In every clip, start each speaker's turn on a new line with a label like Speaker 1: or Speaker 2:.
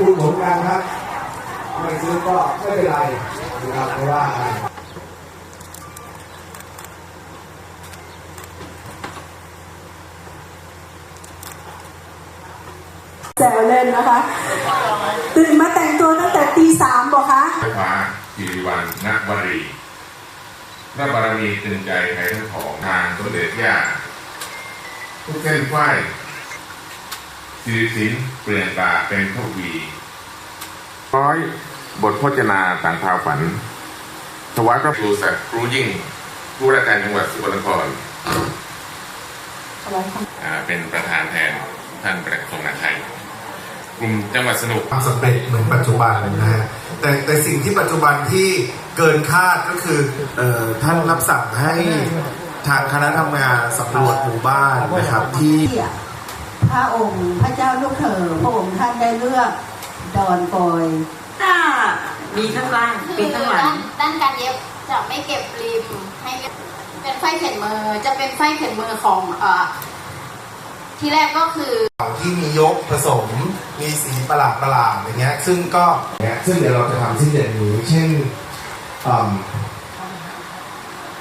Speaker 1: อุดหนุนกันครับไม่ซื้อก็ไม่เป็นไรนะครับไม่ว่ากัน
Speaker 2: แซวเล่นนะคะ ตื่นมาแต่งตัวตั้งแต่ตีสามบอกคะ
Speaker 3: ไฟฟ้ากิริวันนักวรีพระบารมีตึงใจไทยทั้งของทางสมเด็จย่าทุกเส้นฝ้า ยสิริสินเปลี่ยนตาเป็นทวีร้อยบทพจนาต่างพาฝัน ถวายพระครูสัตว์ครูยิ่ง ผู้ราชการจังหวัดสกลนครอ่าเป็นประธานแทนท่านประหลัดกระทรวงมหาดไทยกลุ่มจังหวัดสนุก
Speaker 1: ความสำเร็จเหมือนปัจจุบันนะฮะแต่แต่สิ่งที่ปัจจุบันที่เกินคาดก็คือเอ่อท่านรับสั่งให้ทางคณะทำงานสำรวจหมู่บ้านนะครับที่
Speaker 4: ที่ พระองค์พระเจ้าลูกเธอพระองค์ท่านได้เลือกดอนปอย
Speaker 2: ถ้ามีข้างล่าง
Speaker 5: คื
Speaker 2: เป็น
Speaker 5: อ
Speaker 2: ข้างหลั
Speaker 5: ด้างนด้านการเย็บจะไม่เก็บริมให้เย็บเป็นไส้เข็นมือจะเป็นไส้เข็นมือของเอ่อที่แรกก็คือ
Speaker 1: ที่มียกผสม มีสีประหลาดประหลาดอย่างเงี้ย ซึ่งก็เนี่ยซึ่งเดี๋ยวเราจะทำชิ้นเด่นนี้ เช่นอืม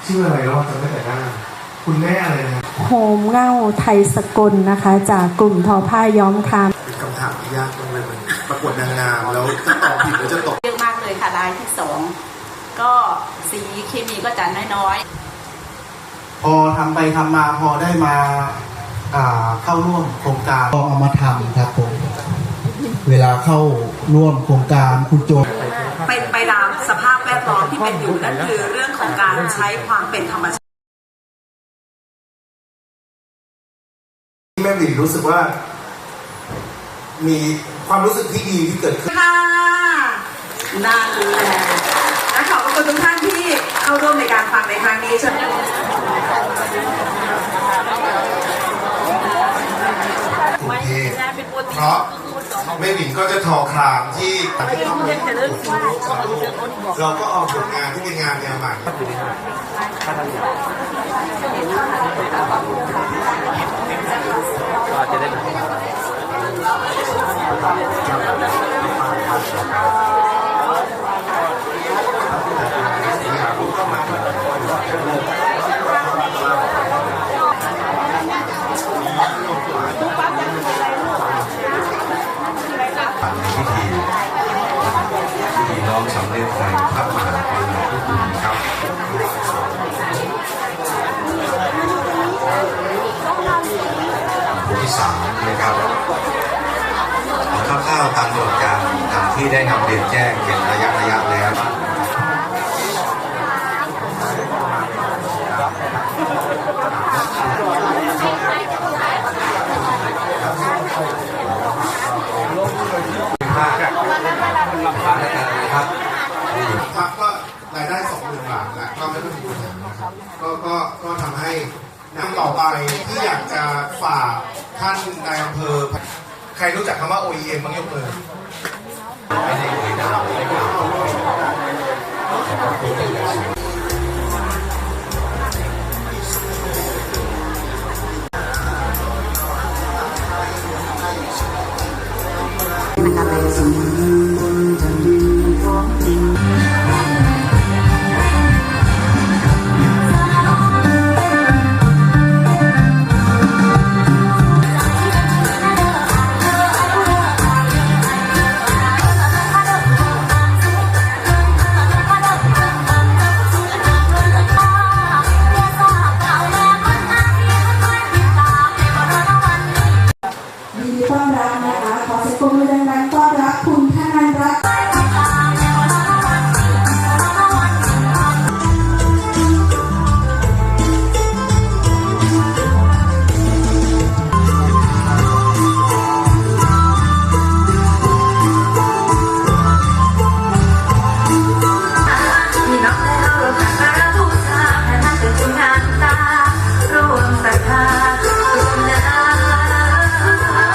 Speaker 1: ชื่ออะไรแล้วจำไม่แต่หน้า คุณแม่อะไรนะ
Speaker 2: โฮมเง่าไทยสกลนะคะ จากกลุ่มทอผ้าย้อมคาม
Speaker 1: เป็นคำถามที่ยากมากเลยมันประกวดนางงามแล้วถ้าตอบผิดแล้วจะตก
Speaker 6: เยอะมากเลยค่ะรายที่สองก็สีเคมีก็จะน้อยๆ
Speaker 7: พอทำไปทำมาพอได้มาอ่าเข้าร่วมโครงการก็เอามาทำครับผมเวลาเข้าร่วมโครงการคุณโจ
Speaker 8: เป็นไปตามสภาพแวดล้อมที่เป็นอยู่นั่นคือเรื่องของการใช้ความเป็นธรรมชาติ
Speaker 1: แม่บินรู้สึกว่า มีความรู้สึกที่ดีที่เกิดขึ้น
Speaker 8: ค่ะนั่นแหละและขอบพระคุณทุกท่านที่เข้าร่วมในการฟังในครั้งนี้เชิญ
Speaker 1: กรุงเทพเพราะแม่หนิงก็จะทอครามที่เราก็ออกผลงานที่เป็นงานแนวใหม่
Speaker 9: ในพิธีพิธีน้อมสำเร็จในพระมหากรุณาธิคุณครับบ ที่สามนะครับ คร่าวๆตามกำหนดการตามที่ได้นำเรียนแจ้งเป็นระยะระยะแล้วครับ
Speaker 1: ก็รายได้สองหมื่นบาทแล้วก็ไม่ต้องมีปัญหานะครับก็ก็ก็ทำให้น้ำต่อไปที่อยากจะฝากท่านนายอำเภอ ใครรู้จักคำว่า OEM บ้างยกมือ
Speaker 4: มันอะไรสิ่งนี้